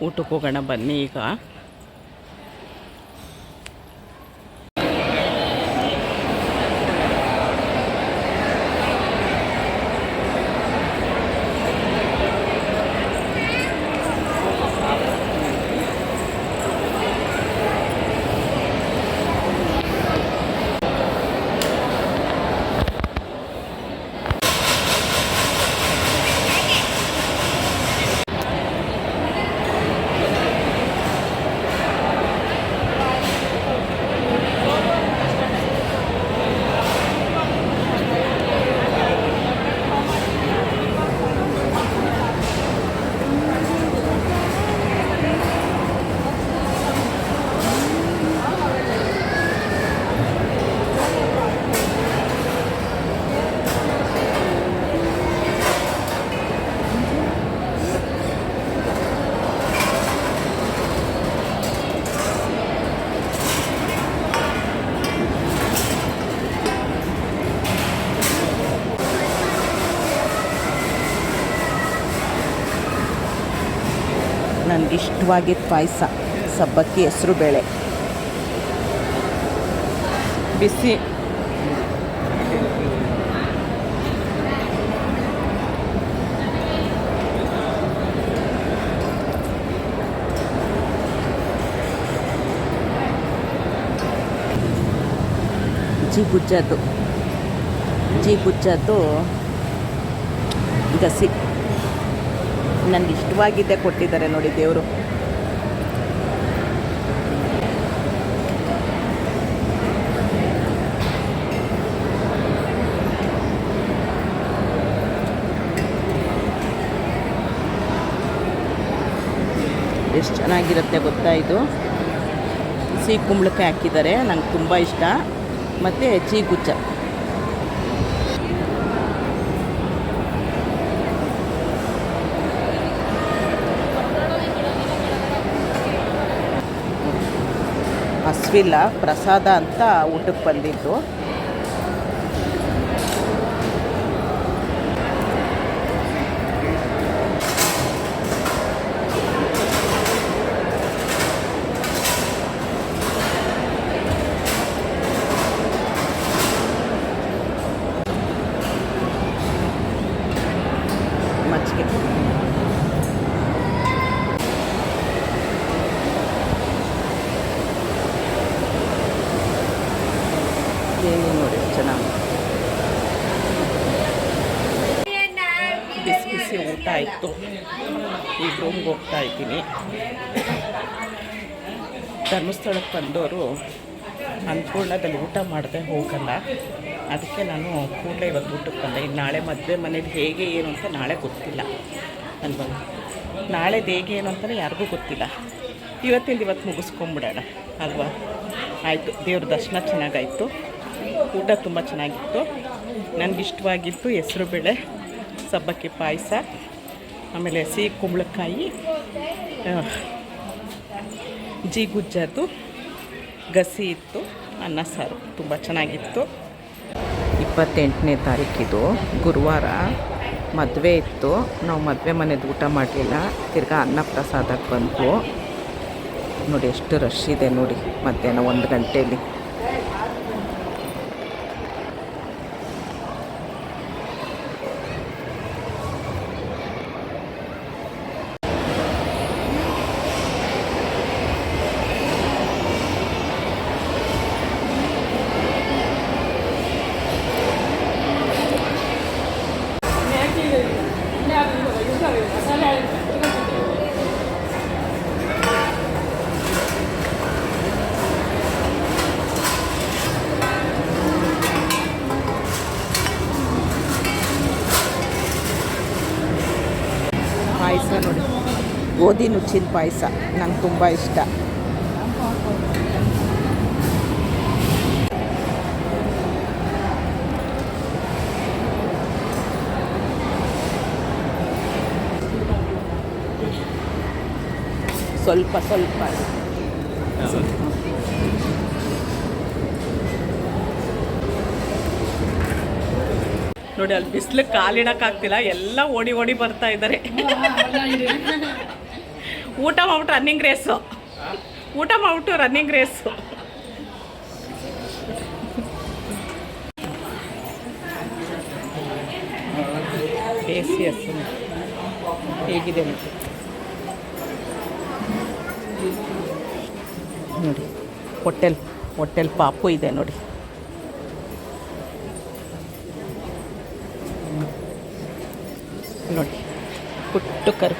ಊಟಕ್ಕೆ ಹೋಗೋಣ ಬನ್ನಿ ಈಗ. ನನಗೆ ಇಷ್ಟವಾಗಿದ್ದ ಪಾಯಸ. ಸಬ್ಬಕ್ಕಿ ಹೆಸರು ಬೇಳೆ. ಬಿಸಿ. ಜಿ ಗುಜ್ಜದ್ದು ಜಿ ಗುಜ್ಜದ್ದು ಗಸಿ. ನನಗೆ ಇಷ್ಟವಾಗಿದ್ದೆ ಕೊಟ್ಟಿದ್ದಾರೆ ನೋಡಿ ದೇವರು. ಎಷ್ಟು ಚೆನ್ನಾಗಿರುತ್ತೆ ಗೊತ್ತಾ ಇದು? ಸಿಹಿ ಕುಂಬಳಕಾಯಿ ಹಾಕಿದ್ದಾರೆ, ನಂಗೆ ತುಂಬ ಇಷ್ಟ. ಮತ್ತು ಚೀಗುಚ್ಚ. ಹಸ್ವಿಲ್ಲ ಪ್ರಸಾದ ಅಂತ ಊಟಕ್ಕೆ ಬಂದಿದ್ದು ಮಜ್ಜಿಗೆ ಏನು ನೋಡಿ ಎಷ್ಟ್ ಚೆನ್ನಾಗಿ ಬಿಸಿ ಊಟ ಆಯಿತು ಈಗ ರೂಮ್ಗೆ ಹೋಗ್ತಾ ಇದ್ದೀನಿ ಧರ್ಮಸ್ಥಳಕ್ಕೆ ಬಂದವರು ಅನ್ನಪೂರ್ಣದಲ್ಲಿ ಊಟ ಮಾಡದೆ ಹೋಗಲ್ಲ ಅದಕ್ಕೆ ನಾನು ಕೂಡಲೇ ಇವತ್ತು ಊಟಕ್ಕೆ ಬಂದೆ ಇನ್ನು ನಾಳೆ ಮದುವೆ ಮನೇಲಿ ಹೇಗೆ ಏನು ಅಂತ ನಾಳೆ ಗೊತ್ತಿಲ್ಲ ಅಲ್ವಾ ನಾಳೆದು ಹೇಗೆ ಏನು ಅಂತಲೇ ಯಾರಿಗೂ ಗೊತ್ತಿಲ್ಲ ಇವತ್ತಿಂದ ಇವತ್ತು ಮುಗಿಸ್ಕೊಂಬಿಡೋಣ ಅಲ್ವಾ ಆಯಿತು ದೇವ್ರ ದರ್ಶನ ಚೆನ್ನಾಗಾಯಿತು ಊಟ ತುಂಬ ಚೆನ್ನಾಗಿತ್ತು ನನಗಿಷ್ಟವಾಗಿತ್ತು ಹೆಸ್ರು ಬೇಳೆ ಸಬ್ಬಕ್ಕಿ ಪಾಯಸ, ಆಮೇಲೆ ಸಿಹಿ ಕುಂಬಳಕಾಯಿ ಜೀಗುಜ್ಜದ್ದು, ಗಸಿ ಇತ್ತು, ಅನ್ನ, ಸಾರು. ತುಂಬ ಚೆನ್ನಾಗಿತ್ತು. ಇಪ್ಪತ್ತೆಂಟನೇ ತಾರೀಕಿದು ಗುರುವಾರ ಮದುವೆ ಇತ್ತು. ನಾವು ಮದುವೆ ಮನೆದು ಊಟ ಮಾಡಲಿಲ್ಲ. ತಿರ್ಗಾ ಅನ್ನ ಪ್ರಸಾದಕ್ಕೆ ಬಂತು ನೋಡಿ, ಎಷ್ಟು ರಶ್ ಇದೆ ನೋಡಿ, ಮಧ್ಯಾಹ್ನ ಒಂದು ಗಂಟೆಯಲ್ಲಿ ಗೋಧಿ ನುಚ್ಚಿನ ಪಾಯಸ ನಂಗೆ ತುಂಬ ಇಷ್ಟ. ಸ್ವಲ್ಪ ಸ್ವಲ್ಪ. ನೋಡಿ ಅಲ್ಲಿ ಬಿಸಿಲು ಕಾಲಿಡಕ್ಕಾಗ್ತಿಲ್ಲ ಎಲ್ಲ ಓಡಿ ಓಡಿ ಬರ್ತಾ ಇದ್ದಾರೆ. ಊಟ ಮಾಡ್ಬಿಟ್ಟು ರನ್ನಿಂಗ್ ರೇಸು ಊಟ ಮಾಡ್ಬಿಟ್ಟು ರನ್ನಿಂಗ್ ರೇಸು ಬೇಸಿ ಹಸು. ಹೇಗಿದೆ ನೋಡಿ ನೋಡಿ, ಹೊಟ್ಟೆಲ್ ಹೊಟ್ಟೆಲ್ ಪಾಪು ಇದೆ ನೋಡಿ. ನೋಡಿ, ಪುಟ್ಟು ಕರು.